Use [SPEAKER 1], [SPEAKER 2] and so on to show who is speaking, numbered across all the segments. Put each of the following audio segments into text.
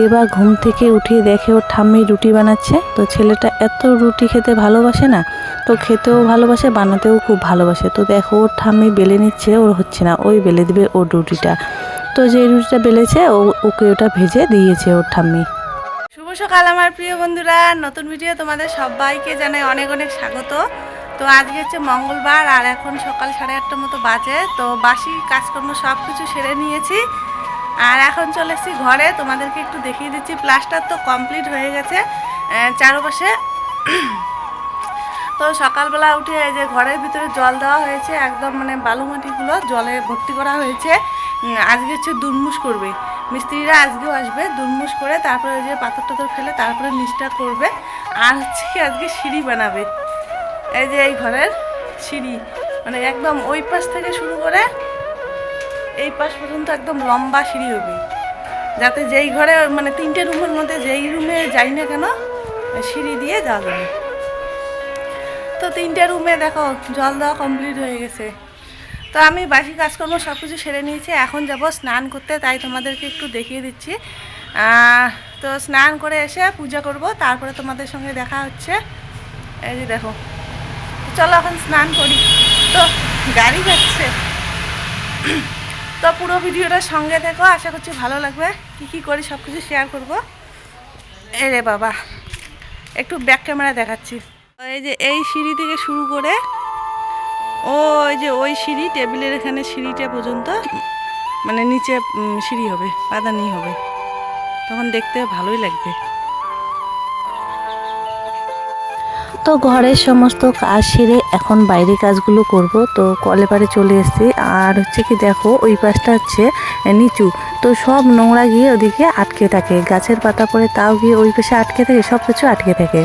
[SPEAKER 1] দেবা ঘুম থেকে উঠিয়ে দেখে ওর ঠাম্মি রুটি বানাচ্ছে। তো ছেলেটা এত রুটি খেতে ভালোবাসে না, তো খেতেও ভালোবাসে, বানাতেও খুব ভালোবাসে। তো দেখো, ওর ঠাম্মি বেলে নিচ্ছে, ওর হচ্ছে না, ওই বেলে দিবে ওর রুটিটা। তো যে রুটিটা বেলেছে, ও, ওকে ওটা ভেজে দিয়েছে ওর ঠাম্মি।
[SPEAKER 2] শুভ সকাল আমার প্রিয় বন্ধুরা। নতুন ভিডিও তোমাদের সবাইকে জানাই অনেক অনেক স্বাগত। তো আজকে হচ্ছে মঙ্গলবার, আর এখন সকাল সাড়ে আটটার মতো বাজে। তো বাসি কাজকর্ম সব কিছু সেরে নিয়েছি। আর এখন চলে এসেছি ঘরে। তোমাদেরকে একটু দেখিয়ে দিচ্ছি, প্লাস্টার তো কমপ্লিট হয়ে গেছে চারপাশে। তো সকালবেলা উঠে এই যে ঘরের ভিতরে জল দেওয়া হয়েছে, একদম মানে বালু মাটিগুলো জলে ভর্তি করা হয়েছে। আজকে হচ্ছে দুর্মুষ করবে। মিস্ত্রিরা আজকেও আসবে দুনমুষ করে তারপরে যে পাথর টাথর ফেলে তারপরে নিচটা করবে। আর হচ্ছে আজকে সিঁড়ি বানাবে। এই যে এই ঘরের সিঁড়ি মানে একদম ওই পাশ থেকে শুরু করে এই পাশ পর্যন্ত একদম লম্বা সিঁড়ি হবে যাতে যেই ঘরে মানে তিনটে রুমের মধ্যে যেই রুমে যাই না কেন, সিঁড়ি দিয়ে যাওয়া যাবে। তো তিনটে রুমে দেখো, জল দেওয়া কমপ্লিট হয়ে গেছে। তো আমি বাসি কাজকর্ম সব কিছু সেরে নিয়েছি, এখন যাব স্নান করতে, তাই তোমাদেরকে একটু দেখিয়ে দিচ্ছি। তো স্নান করে এসে পূজা করব, তারপরে তোমাদের সঙ্গে দেখা হচ্ছে। এই যে দেখো চলো এখন স্নান করি। তো গাড়ি যাচ্ছে তো পুরো ভিডিওটা সঙ্গে দেখো আশা করছি ভালো লাগবে। কী কী করি সব কিছু শেয়ার করব। এ রে বাবা, একটু ব্যাক ক্যামেরা দেখাচ্ছি। এই যে এই সিঁড়ি থেকে শুরু করে, ও ওই যে ওই সিঁড়ি, টেবিলের এখানে সিঁড়িটা পর্যন্ত মানে নিচে সিঁড়ি হবে পাদানি হবে। তখন দেখতে ভালোই লাগবে।
[SPEAKER 1] তো ঘরের সমস্ত কাজ সেরে এখন বাইরে কাজগুলো করব। তো কলে পারে চলে এসেছি। আর হচ্ছে কি দেখো, ওই পাশটা হচ্ছে নিচু। তো সব নোংরা গিয়ে ওদিকে আটকে থাকে। গাছের পাতা পড়ে, তাও গিয়ে ওই পাশে আটকে থাকে, সব কিছু আটকে থাকে।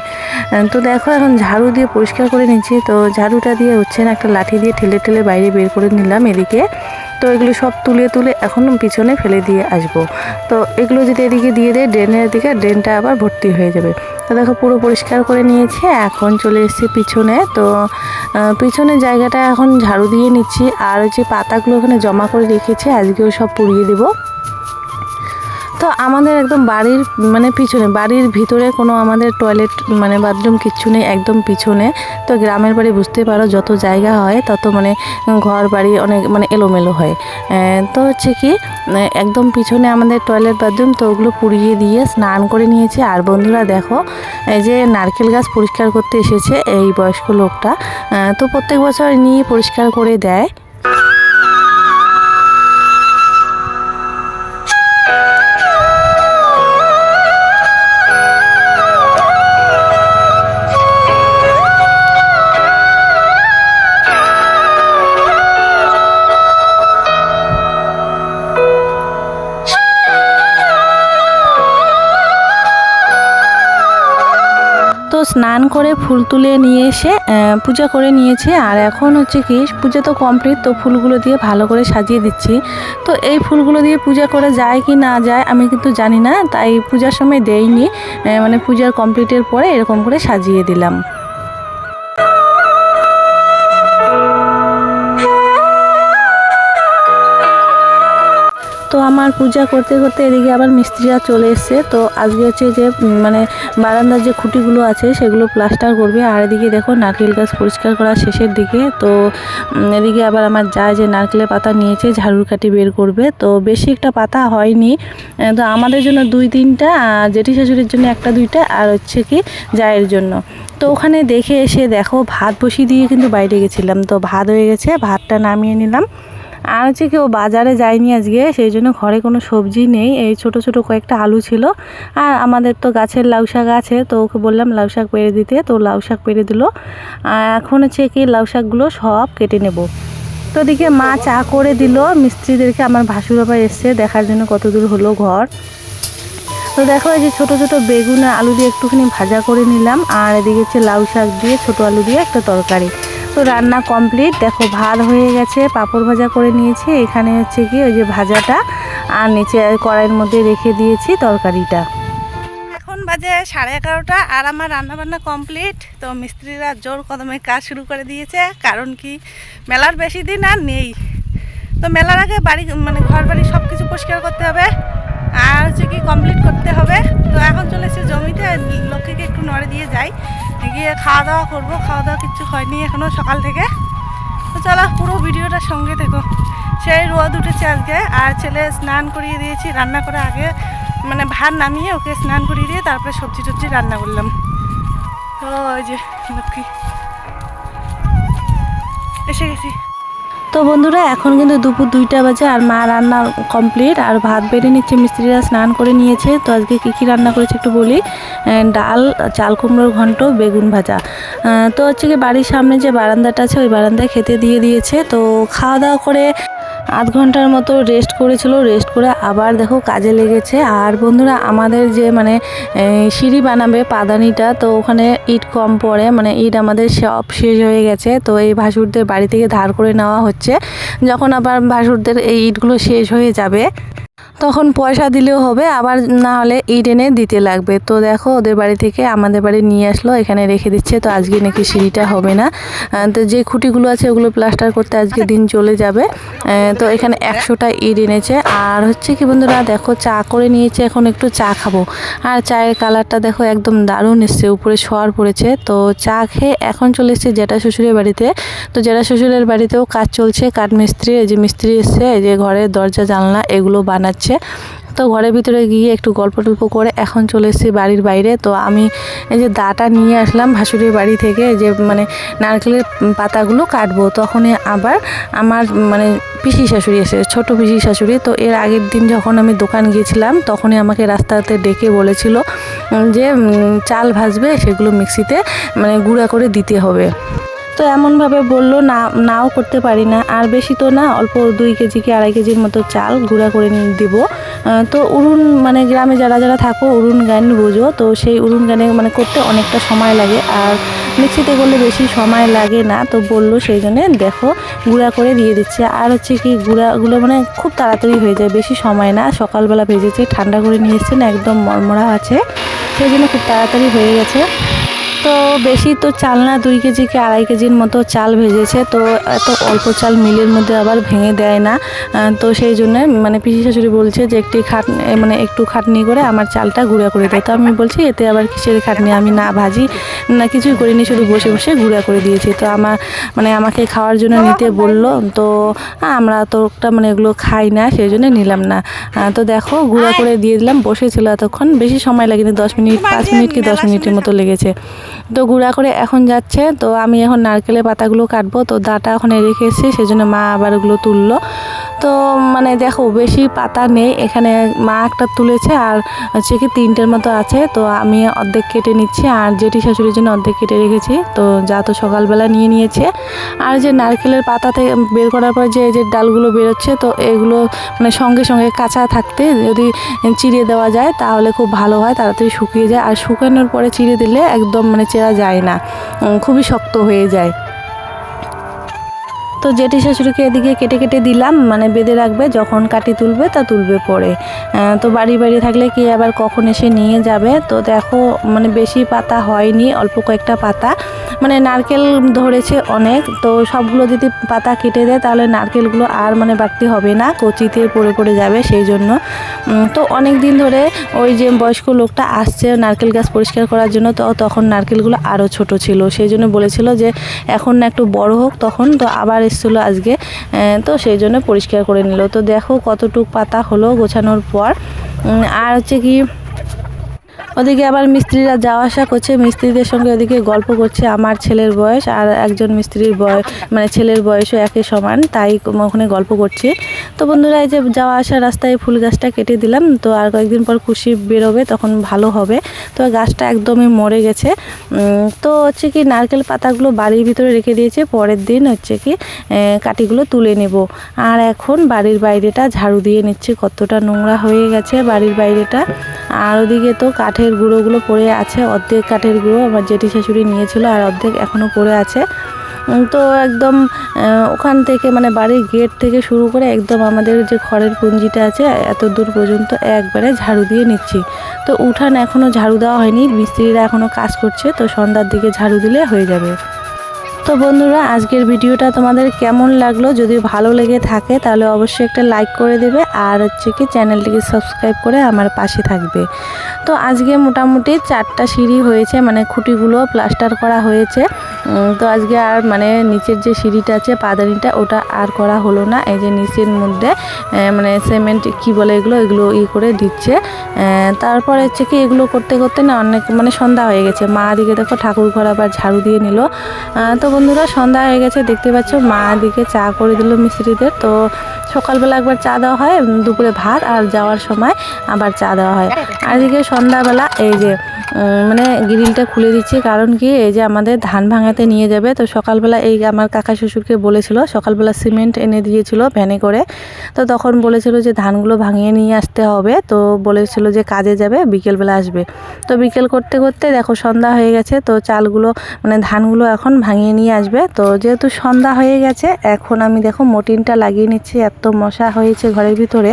[SPEAKER 1] তো দেখো এখন ঝাড়ু দিয়ে পরিষ্কার করে নিচ্ছি। তো ঝাড়ুটা দিয়ে হচ্ছে না একটা লাঠি দিয়ে ঠেলে ঠেলে বাইরে বের করে নিলাম এদিকে। তো এগুলো সব তুলে তুলে এখন পিছনে ফেলে দিয়ে আসব। তো এগুলো যদি এদিকে দিয়ে দেয়, ড্রেনের দিকে ড্রেনটা আবার ভর্তি হয়ে যাবে। তো দেখো পুরো পরিষ্কার করে নিয়েছি, এখন চলে এসেছি পিছনে। তো পিছনে পিছনের জায়গাটা এখন ঝাড়ু দিয়ে নিচ্ছি। আর যে পাতাগুলো ওখানে জমা করে রেখেছি, আজকেও সব পুড়িয়ে দেবো। তো আমাদের একদম বাড়ির মানে পিছনে, বাড়ির ভিতরে কোনো আমাদের টয়লেট মানে বাথরুম কিচ্ছু নেই, একদম পিছনে। তো গ্রামের বাড়ি বুঝতে পারো, যত জায়গা হয়, তত মানে ঘর বাড়ি অনেক মানে এলোমেলো হয়। তো হচ্ছে কি একদম পিছনে আমাদের টয়লেট বাথরুম তো ওগুলো পুড়িয়ে দিয়ে স্নান করে নিয়েছি। আর বন্ধুরা দেখো, এই যে নারকেল গাছ পরিষ্কার করতে এসেছে এই বয়স্ক লোকটা। তো প্রত্যেক বছর নিয়ে পরিষ্কার করে দেয়। স্নান করে ফুল তুলে নিয়ে এসে পূজা করে নিয়েছি। আর এখন হচ্ছে কি, পূজা তো কমপ্লিট তো ফুলগুলো দিয়ে ভালো করে সাজিয়ে দিচ্ছি। তো এই ফুলগুলো দিয়ে পূজা করে যায় কি না যায় আমি কিন্তু জানি না, তাই পূজার সময় দেইনি। মানে পূজার কমপ্লিটের পরে এরকম করে সাজিয়ে দিলাম। আমার পূজা করতে করতে এদিকে আবার মিস্ত্রিরা চলে এসছে। তো আজকে হচ্ছে যে মানে বারান্দার যে খুঁটিগুলো আছে, সেগুলো প্লাস্টার করবে। আর এদিকে দেখো, নারকেল গাছ পরিষ্কার করা শেষের দিকে। তো এদিকে আবার আমার যা যে নারকেলের পাতা নিয়েছে, ঝাড়ুর কাঠি বের করবে। তো বেশি একটা পাতা হয়নি। তো আমাদের জন্য দুই তিনটা জেঠি শাশুড়ির জন্য একটা দুইটা, আর হচ্ছে কি জায়ের জন্য। তো ওখানে দেখে এসে দেখো, ভাত বসিয়ে দিয়ে কিন্তু বাইরে গেছিলাম। তো ভাত হয়ে গেছে, ভাতটা নামিয়ে নিলাম। আর হচ্ছে কেউ বাজারে যায়নি আজকে, সেই জন্য ঘরে কোনো সবজি নেই। এই ছোট ছোট কয়েকটা আলু ছিল। আর আমাদের তো গাছের লাউ শাক আছে, তো ওকে বললাম লাউ শাক পেরে দিতে, তো লাউ শাক পেরে দিল। আর এখন হচ্ছে কি লাউ শাকগুলো সব কেটে নেব। তো ওদিকে মা চা করে দিল। মিস্ত্রিদেরকে আমার ভাসুর বাবা এসছে দেখার জন্য কত দূর হলো ঘর। তো দেখো এই যে ছোটো ছোটো বেগুন আলু দিয়ে একটুখানি ভাজা করে নিলাম। আর এদিকে হচ্ছে লাউ শাক দিয়ে, ছোট আলু দিয়ে একটা তরকারি। তো রান্না কমপ্লিট দেখো, ভাত হয়ে গেছে, পাঁপড় ভাজা করে নিয়েছি। এখানে হচ্ছে কি, ওই যে ভাজাটা। আর নিচে কড়াইয়ের মধ্যে রেখে দিয়েছি তরকারিটা।
[SPEAKER 2] এখন বাজে সাড়ে এগারোটা আর আমার রান্নাবান্না কমপ্লিট তো মিস্ত্রিরা জোর কদমে কাজ শুরু করে দিয়েছে। কারণ কি, মেলার বেশি দিন আর নেই। তো মেলার আগে বাড়ি মানে ঘর বাড়ি সব কিছু পরিষ্কার করতে হবে। আর হচ্ছে কি কমপ্লিট করতে হবে। তো এখন চলে এসেছি জমিতে। লক্ষ্মীকে একটু নড়ে দিয়ে যাই। গিয়ে খাওয়া দাওয়া করব। খাওয়া দাওয়া কিছু হয়নি এখনও সকাল থেকে। তো চলো পুরো ভিডিওটার সঙ্গে থেকো। সেই রোদ উঠেছে আজকে আর ছেলে স্নান করিয়ে দিয়েছি, রান্না করে আগে মানে ভাত নামিয়ে ওকে স্নান করিয়ে দিয়ে তারপরে সবজি টবজি রান্না করলাম। ওই যে লক্ষ্মী। এসে গেছি।
[SPEAKER 1] তো বন্ধুরা, এখন কিন্তু দুপুর দুইটা বাজে আর মা রান্না কমপ্লিট আর ভাত বেড়ে নিচ্ছে, মিস্ত্রিরা স্নান করে নিয়েছে। তো আজকে কী কী রান্না করেছে একটু বলি। ডাল, চাল কুমড়োর ঘন্ট, বেগুন ভাজা। তো হচ্ছে কি বাড়ির সামনে যে বারান্দাটা আছে, ওই বারান্দায় খেতে দিয়ে দিয়েছে। তো খাওয়া দাওয়া করে আধ ঘণ্টার মতো রেস্ট করেছিল রেস্ট করে আবার দেখো কাজে লেগেছে। আর বন্ধুরা, আমাদের যে মানে সিঁড়ি বানাবে পাদানিটা, তো ওখানে ইট কম পড়ে মানে ইট আমাদের সব শেষ হয়ে গেছে। তো এই ভাসুরদের বাড়ি থেকে ধার করে নেওয়া হচ্ছে। যখন আবার ভাসুরদের এই ইটগুলো শেষ হয়ে যাবে তখন পয়সা দিলেও হবে, আবার না হলে ইট এনে দিতে লাগবে। তো দেখো, ওদের বাড়ি থেকে আমাদের বাড়ি নিয়ে আসলো, এখানে রেখে দিচ্ছে। তো আজকে নাকি সিঁড়িটা হবে না। তো যে খুঁটিগুলো আছে, ওগুলো প্লাস্টার করতে আজকে দিন চলে যাবে। তো এখানে একশোটা ইট এনেছে। আর হচ্ছে কি বন্ধুরা, দেখো, চা করে নিয়েছে, এখন একটু চা খাব। আর চায়ের কালারটা দেখো, একদম দারুণ এসছে, উপরে শোয়ার পড়েছে। তো চা খেয়ে এখন চলে এসছে জেঠা শ্বশুরের বাড়িতে। তো জেঠা শ্বশুরের বাড়িতেও কাজ চলছে কাঠ মিস্ত্রি এই যে মিস্ত্রি এসছে, এই যে ঘরের দরজা, জানলা, এগুলো বানাচ্ছে। তো ঘরের ভিতরে গিয়ে একটু গল্প টল্প করে এখন চলে এসেছি বাড়ির বাইরে। তো আমি এই যে দাটা নিয়ে আসলাম ভাসুরের বাড়ি থেকে যে মানে নারকেলের পাতাগুলো কাটবো। তখনই আবার আমার মানে পিসি শাশুড়ি এসে, ছোট পিসি শাশুড়ি। তো এর আগের দিন যখন আমি দোকান গিয়েছিলাম, তখনই আমাকে রাস্তাতে ডেকে বলেছিল যে চাল ভাজবে, সেগুলো মিক্সিতে মানে গুঁড়া করে দিতে হবে। তো এমনভাবে বলল, না, নাও করতে পারি না। আর বেশি তো না, অল্প দুই কেজি কি আড়াই কেজির মতো চাল গুঁড়া করে দিব। তো উড়ুন মানে গ্রামে যারা যারা থাকো উড়ুন গান বোঝো। তো সেই উড়ুন গানে মানে করতে অনেকটা সময় লাগে। আর মিক্সিতে করলে বেশি সময় লাগে না, তো বলল সেই জন্যে, দেখো, গুঁড়া করে দিয়ে দিচ্ছে। আর হচ্ছে কি, গুঁড়াগুলো মানে খুব তাড়াতাড়ি হয়ে যায়, বেশি সময় না। সকালবেলা ভেজেছে, ঠান্ডা করে নিয়ে এসছে না একদম মরমরা আছে। সেই জন্য খুব তাড়াতাড়ি হয়ে গেছে। তো বেশি তো চাল না দুই কেজি কি আড়াই কেজির মতো চাল ভেজেছে। তো এত অল্প চাল মিলের মধ্যে আবার ভেঙে দেয় না। তো সেই জন্য মানে পিসি শাশুড়ি বলছে যে একটি খাট মানে একটু খাটনি করে আমার চালটা গুঁড়া করে দেয় তো আমি বলছি এতে আবার কিসের খাটনি? আমি না ভাজি না কিছুই করিনি শুধু বসে বসে গুঁড়া করে দিয়েছি। তো আমার মানে আমাকে খাওয়ার জন্য নিতে বলল। তো আমরা তো ওটা মানে এগুলো খাই না সেই জন্য নিলাম না। তো দেখো গুঁড়া করে দিয়ে দিলাম বসেছিল এতক্ষণ। বেশি সময় লাগেনি দশ মিনিট পাঁচ মিনিট কি দশ মিনিটের মতো লেগেছে। তো গুঁড়া করে এখন যাচ্ছে। তো আমি এখন নারকেলের পাতাগুলো কাটবো। তো দাটা ওখানে রেখে এসেছি, সেজন্য মা আবার ওগুলো তুললো। তো মানে দেখো, বেশি পাতা নেই। এখানে মা একটা তুলেছে আর হচ্ছে কি তিনটের মতো আছে। তো আমি অর্ধেক কেটে নিচ্ছি আর জেঠি শাশুড়ির জন্য অর্ধেক কেটে রেখেছি। তো যা তো সকালবেলা নিয়ে নিয়েছে। আর যে নারকেলের পাতা থেকে বের করার পর যে যে ডালগুলো বেরোচ্ছে, তো এগুলো মানে সঙ্গে সঙ্গে কাঁচা থাকতে যদি চিড়ে দেওয়া যায়, তাহলে খুব ভালো হয়, তাড়াতাড়ি শুকিয়ে যায়। আর শুকানোর পরে চিড়ে দিলে একদম মানে চেরা যায় না খুবই শক্ত হয়ে যায়। তো জেঠি শাশুড়িকে এদিকে কেটে কেটে দিলাম মানে বেঁধে রাখবে, যখন কাটি তুলবে তা তুলবে পরে। তো বাড়ি বাড়ি থাকলে কি আবার কখন এসে নিয়ে যাবে? তো দেখো মানে বেশি পাতা হয়নি, অল্প কয়েকটা পাতা। মানে নারকেল ধরেছে অনেক, তো সবগুলো যদি পাতা কেটে দেয় তাহলে নারকেলগুলো আর মানে বাড়তি হবে না, কচিতে পড়ে পড়ে যাবে সেই জন্য তো অনেক দিন ধরে ওই যে বয়স্ক লোকটা আসছে নারকেল গাছ পরিষ্কার করার জন্য, তো তখন নারকেলগুলো আরও ছোট ছিল সেই জন্য বলেছিল যে এখন না একটু বড় হোক তখন, তো আবার এসেছিল আজকে তো সেই জন্য পরিষ্কার করে নিল। তো দেখো কতটুক পাতা হলো গোছানোর পর। আর হচ্ছে কি ওদিকে আবার মিস্ত্রিরা যাওয়া আসা করছে মিস্ত্রিদের সঙ্গে ওদিকে গল্প করছে আমার ছেলের বয়স আর একজন মিস্ত্রির বয়স মানে ছেলের বয়সও একই সমান তাই ওখানে গল্প করছি। তো বন্ধুরা এই যে যাওয়া আসা রাস্তায় ফুল গাছটা কেটে দিলাম তো আর কয়েকদিন পর খুশি বেরোবে তখন ভালো হবে। তো গাছটা একদমই মরে গেছে। তো হচ্ছে কি নারকেল পাতাগুলো বাড়ির ভিতরে রেখে দিয়েছে পরের দিন হচ্ছে কি এ, কাঠিগুলো তুলে নেব। আর এখন বাড়ির বাইরেটা ঝাড়ু দিয়ে নিচ্ছে কতটা নোংরা হয়ে গেছে বাড়ির বাইরেটা। আর ওদিকে তো কাঠের গুঁড়োগুলো পড়ে আছে, অর্ধেক কাঠের গুঁড়ো আমার জেঠি শাশুড়ি নিয়েছিল আর অর্ধেক এখনও পড়ে আছে। তো একদম ওখান থেকে মানে বাড়ির গেট থেকে শুরু করে একদম আমাদের যে খড়ের পুঞ্জিটা আছে, এত দূর পর্যন্ত একবারে ঝাড়ু দিয়ে নিচ্ছি। তো উঠান এখনও ঝাড়ু দেওয়া হয়নি, মিস্ত্রিরা এখনও কাজ করছে, তো সন্ধ্যার দিকে ঝাড়ু দিলে হয়ে যাবে। তো বন্ধুরা, আজকের ভিডিওটা তোমাদের কেমন লাগল? যদি ভালো লেগে থাকে, তাহলে অবশ্যই একটা লাইক করে দেবে আর হচ্ছে কি চ্যানেলটিকে সাবস্ক্রাইব করে আমার পাশে থাকবে। তো আজকে মোটামুটি চারটা সিঁড়ি হয়েছে মানে খুঁটিগুলো প্লাস্টার করা হয়েছে। তো আজকে আর মানে নিচের যে সিঁড়িটা আছে পাদানিটা ওটা আর করা হলো না। এই যে নিচের মধ্যে মানে সিমেন্ট কি বলে এগুলো? এগুলো ই করে দিচ্ছে। তারপর হচ্ছে কি এগুলো করতে করতে না অনেক মানে সন্ধ্যা হয়ে গেছে। মা দিকে দেখো ঠাকুর ঘর আবার ঝাড়ু দিয়ে নিল। তো বন্ধুরা সন্ধ্যা হয়ে গেছে দেখতে পাচ্ছ মা দিকে চা করে দিল মিস্ত্রিদের। তো সকালবেলা একবার চা দেওয়া হয় দুপুরে ভাত আর যাওয়ার সময় আবার চা দেওয়া হয়। আর এদিকে সন্ধ্যাবেলা এই যে মানে গ্রিলটা খুলে দিচ্ছি। কারণ কি, এই যে আমাদের ধান ভাঙাতে নিয়ে যাবে, তো সকালবেলা এই আমার কাকা শ্বশুরকে বলেছিল, সকালবেলা সিমেন্ট এনে দিয়েছিল ভ্যানে করে। তো তখন বলেছিল যে ধানগুলো ভাঙিয়ে নিয়ে আসতে হবে। তো বলেছিল যে কাজে যাবে, বিকেলবেলা আসবে। তো বিকেল করতে করতে দেখো সন্ধ্যা হয়ে গেছে, তো চালগুলো মানে ধানগুলো এখন ভাঙিয়ে নিয়ে আসবে। তো যেহেতু সন্ধ্যা হয়ে গেছে, এখন আমি দেখো মটিনটা লাগিয়ে নিচ্ছি, এত মশা হয়েছে ঘরের ভিতরে।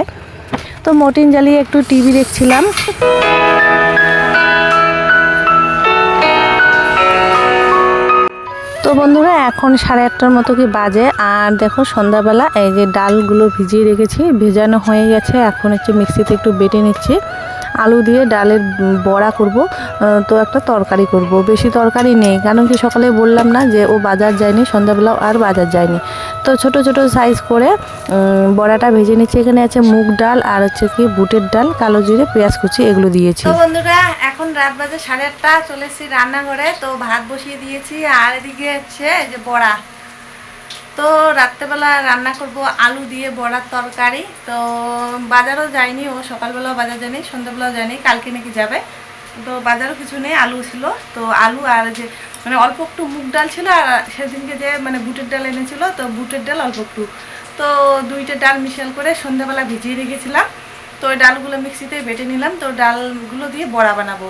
[SPEAKER 1] তো মটিন জ্বালিয়ে একটু টিভি দেখছিলাম। বন্ধুরা, এখন সাড়ে আটটার মতো কি বাজে? আর দেখো, সন্ধ্যাবেলা এই যে ডালগুলো ভিজিয়ে রেখেছি, ভেজানো হয়ে গেছে। এখন হচ্ছে মিক্সিতে একটু বেটে নিচ্ছি। আলু দিয়ে ডালের বড়া করব তো একটা তরকারি করব। বেশি তরকারি নেই, কারণ কি সকালে বললাম না যে ও বাজার যায়নি, সন্ধ্যাবেলাও আর বাজার যায়নি। তো ছোট ছোট সাইজ করে বড়াটা ভেজে নিচ্ছি। এখানে আছে মুগ ডাল আর হচ্ছে কি বুটের ডাল, কালো জিরে, পেঁয়াজ কুচি, এগুলো দিয়েছি।
[SPEAKER 2] তো বন্ধুরা, এখন রাত বাজে সাড়ে আটটা চলে এসেছি রান্নাঘরে। তো ভাত বসিয়ে দিয়েছি, আর এদিকে হচ্ছে যে বড়া। তো রাত্রেবেলা রান্না করব আলু দিয়ে বড়ার তরকারি। তো বাজারও যায়নি ও সকালবেলাও বাজার যায়নি, সন্ধ্যাবেলাও যায়নি, কালকে নাকি যাবে। তো বাজারও কিছু নেই, আলু ছিল। তো আলু আর যে মানে অল্প একটু মুগ ডাল ছিল আর সেদিনকে যে মানে বুটের ডাল এনেছিল, তো বুটের ডাল অল্প একটু। তো দুইটা ডাল মিশাল করে সন্ধ্যাবেলা ভিজিয়ে রেখেছিলাম। তো ওই ডালগুলো মিক্সিতে বেটে নিলাম। তো ডালগুলো দিয়ে বড়া বানাবো।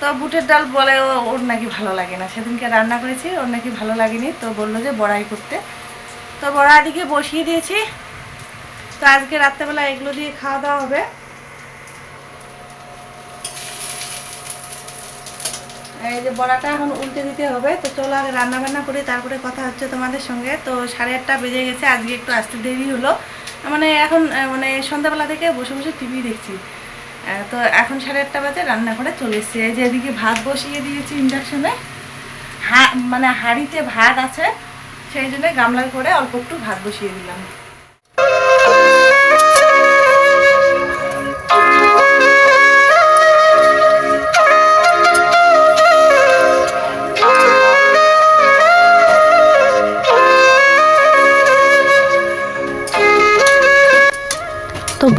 [SPEAKER 2] তো বুটের ডাল বলে ওর নাকি ভালো লাগে না। সেদিনকে রান্না করেছি, ওর নাকি ভালো লাগেনি। তো বলল যে বড়াই করতে। তো বড়া দিকে বসিয়ে দিয়েছি। তো আজকে রাত্রেবেলা এগুলো দিয়ে খাওয়া দাওয়া হবে। এই যে বড়াটা এখন উল্টে দিতে হবে। তো চলো আগে রান্না বান্না করি, তারপরে কথা হচ্ছে তোমাদের সঙ্গে। তো সাড়ে আটটা বেজে গেছে, আজকে একটু আসতে দেরি হলো। মানে এখন মানে সন্ধ্যাবেলা থেকে বসে বসে টিভি দেখছি। তো এখন সাড়ে আটটা বাজে রান্না করে চলে এসেছি। এই যে এদিকে ভাত বসিয়ে দিয়েছি ইন্ডাকশনে হা মানে হাঁড়িতে ভাত আছে, সেই জন্য গামলায় করে অল্প একটু ভাত বসিয়ে দিলাম।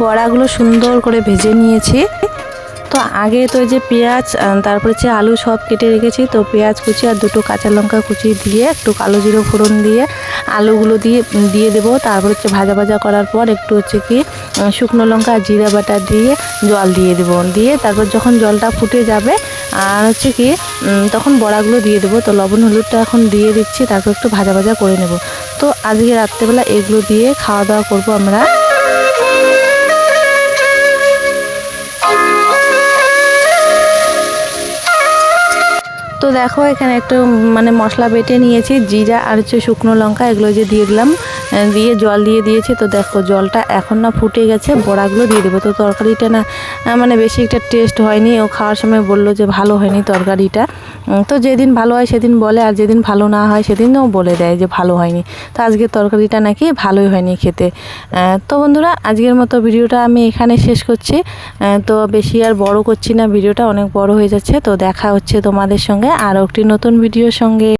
[SPEAKER 1] বড়াগুলো সুন্দর করে ভেজে নিয়েছি। তো আগে তো যে পেঁয়াজ তারপরে হচ্ছে আলু সব কেটে রেখেছি। তো পেঁয়াজ কুচি আর দুটো কাঁচা লঙ্কা কুচি দিয়ে, একটু কালো জিরো ফোড়ন দিয়ে আলুগুলো দিয়ে দিয়ে দেবো। তারপর হচ্ছে ভাজা ভাজা করার পর একটু হচ্ছে কি শুকনো লঙ্কা আর জিরা বাটা দিয়ে জল দিয়ে দেবো। দিয়ে তারপর যখন জলটা ফুটে যাবে, আর হচ্ছে কি তখন বড়াগুলো দিয়ে দেবো। তো লবণ হলুদটা এখন দিয়ে দিচ্ছি, তারপর একটু ভাজা ভাজা করে নেব। তো আজকে রাত্রেবেলা এগুলো দিয়ে খাওয়া দাওয়া করব আমরা। তো দেখো, এখানে একটু মানে মশলা বেটে নিয়েছি, জিরা আর হচ্ছে শুকনো লঙ্কা, এগুলো যে দিয়ে দিলাম দিয়ে জল দিয়ে দিয়েছি। তো দেখো, জলটা এখন না ফুটে গেছে, বড়াগুলো দিয়ে দেবো। তো তরকারিটা না মানে বেশি একটা টেস্ট হয়নি। ও খাওয়ার সময় বলল যে ভালো হয়নি তরকারিটা। তো যেদিন ভালো হয় সেদিন বলে, আর যেদিন ভালো না হয় সেদিনও বলে দেয় যে ভালো হয়নি। তো আজকে তরকারিটা নাকি ভালোই হয়নি খেতে। তো বন্ধুরা, আজকের মতো ভিডিওটা আমি এখানে শেষ করছি। তো বেশি আর বড় করছি না, ভিডিওটা অনেক বড় হয়ে যাচ্ছে। তো দেখা হচ্ছে তোমাদের আরও একটি নতুন ভিডিওর সঙ্গে